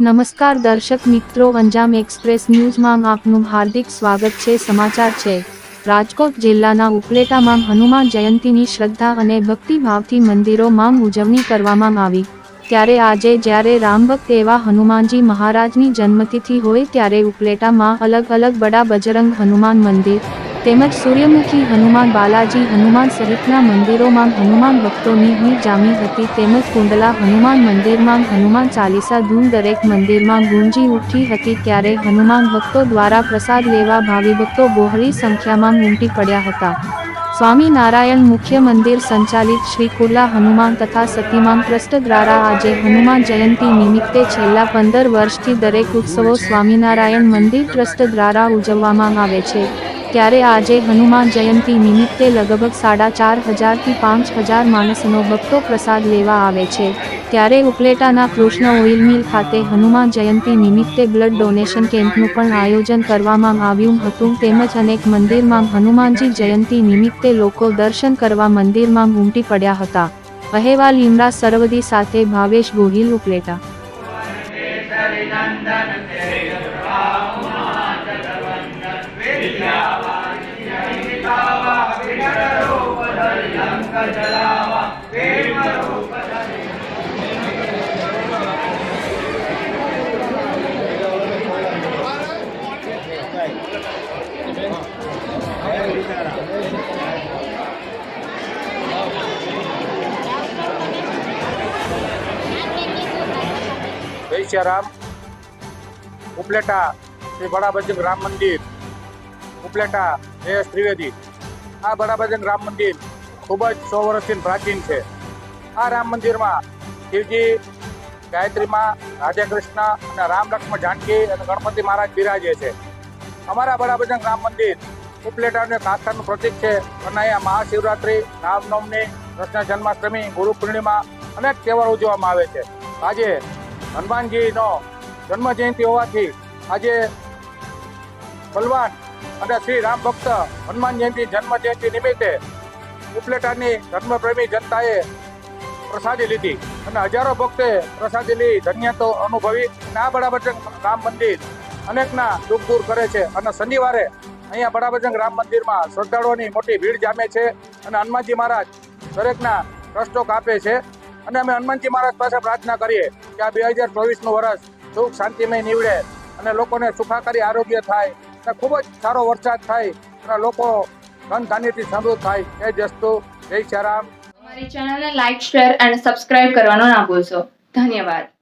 નમસ્કાર દર્શક મિત્રો અંજામ એક્સપ્રેસ ન્યૂઝમાં આપનું હાર્દિક સ્વાગત છે. સમાચાર છે. રાજકોટ જિલ્લાના ઉપલેટામાં હનુમાન જયંતીની શ્રદ્ધા અને ભક્તિભાવથી મંદિરોમાં ઉજવણી કરવામાં આવી. ત્યારે આજે જ્યારે રામભક્ત એવા હનુમાનજી મહારાજની જન્મતિથિ હોય ત્યારે ઉપલેટામાં અલગ અલગ બડા બજરંગ હનુમાન મંદિર તેમજ સૂર્યમુખી, હનુમાન બાલાજી, હનુમાન સહિતના મંદિરોમાં હનુમાન ભક્તોની ભીડ જામી હતી. તેમજ કુંડલા, હનુમાન મંદિરમાં હનુમાન ચાલીસા, ધૂન દરેક મંદિરમાં ગુંજી ઉઠી હતી. ત્યારે હનુમાન ભક્તો દ્વારા પ્રસાદ લેવા ભાવિભક્તો બહોળી સંખ્યામાં ઉમટી પડ્યા હતા. સ્વામિનારાયણ મુખ્ય મંદિર સંચાલિત શ્રી કુર્લા હનુમાન તથા સતીમાન ટ્રસ્ટ દ્વારા આજે હનુમાન જયંતી નિમિત્તે છેલ્લા પંદર વર્ષથી દરેક ઉત્સવો સ્વામિનારાયણ મંદિર ટ્રસ્ટ દ્વારા ઉજવવામાં આવે છે. ત્યારે આજે હનુમાન જયંતી નિમિત્તે લગભગ સાડા ચાર હજારથી પાંચ હજાર માણસનો ભક્તો પ્રસાદ લેવા આવે છે. ત્યારે ઉપલેટાના કૃષ્ણ ઓઇલ મિલ ખાતે હનુમાન જયંતી નિમિત્તે બ્લડ ડોનેશન કેમ્પનું પણ આયોજન કરવામાં આવ્યું હતું. તેમજ અનેક મંદિરમાં હનુમાનજી જયંતી નિમિત્તે લોકો દર્શન કરવા મંદિરમાં ઉમટી પડ્યા હતા. અહેવાલ ઇમરા સરવદી સાથે ભાવેશ ગોહિલ ઉપલેટા. જય શ્રી રામ ઉપલેટા શ્રી બડાબજંગ રામ મંદિર ઉપલેટા જયેશ ત્રિવેદી આ બડાબજંગ રામ મંદિર ખૂબ જ સો વર્ષથી પ્રાચીન છે. આ રામ મંદિરમાં શિવજી ગાયત્રીમાં રાધે કૃષ્ણ અને રામ લક્ષ્મણ જાનકી અને ગણપતિ મહારાજ બિરાજે છે. અમારા બડાબજંગ રામ મંદિર ઉપલેટાનું એક આસ્થાનું પ્રતીક છે. અને અહીંયા મહાશિવરાત્રિ, રામનવમી, કૃષ્ણ જન્માષ્ટમી, ગુરુ પૂર્ણિમા અનેક તહેવાર ઉજવવામાં આવે છે. આજે હનુમાનજીનો જન્મ જયંતિ હોવાથી આજે બલવાન અને શ્રી રામ ભક્ત હનુમાન જયંતિ જન્મ જયંતિ નિમિત્તે ઉપલેટાની ધર્મપ્રેમી જનતાએ પ્રસાદી લીધી અને હજારો ભક્તે પ્રસાદી લઈ ધન્યતો અનુભવી અને આ બડાબજંગ રામ મંદિર અનેકના દુઃખ દૂર કરે છે અને શનિવારે અહીંયા બડાબજંગ રામ મંદિરમાં શ્રદ્ધાળુઓની મોટી ભીડ જામે છે અને હનુમાનજી મહારાજ દરેકના કષ્ટો કાપે છે. અને અમે હનુમાનજી મહારાજ પાસે પ્રાર્થના કરીએ કે આ બે હજાર ચોવીસનું વર્ષ સુખ શાંતિમય નીવડે અને લોકોને સુખાકારી આરોગ્ય થાય અને ખૂબ જ સારો વરસાદ થાય અને લોકો ધાન્યથી સમૃદ્ધ થાય. જય જસ્તો, જય શ્રી રામ. અમારી ચેનલને લાઈક શેર અને સબસ્ક્રાઇબ કરવાનો ના ભૂલશો. ધન્યવાદ.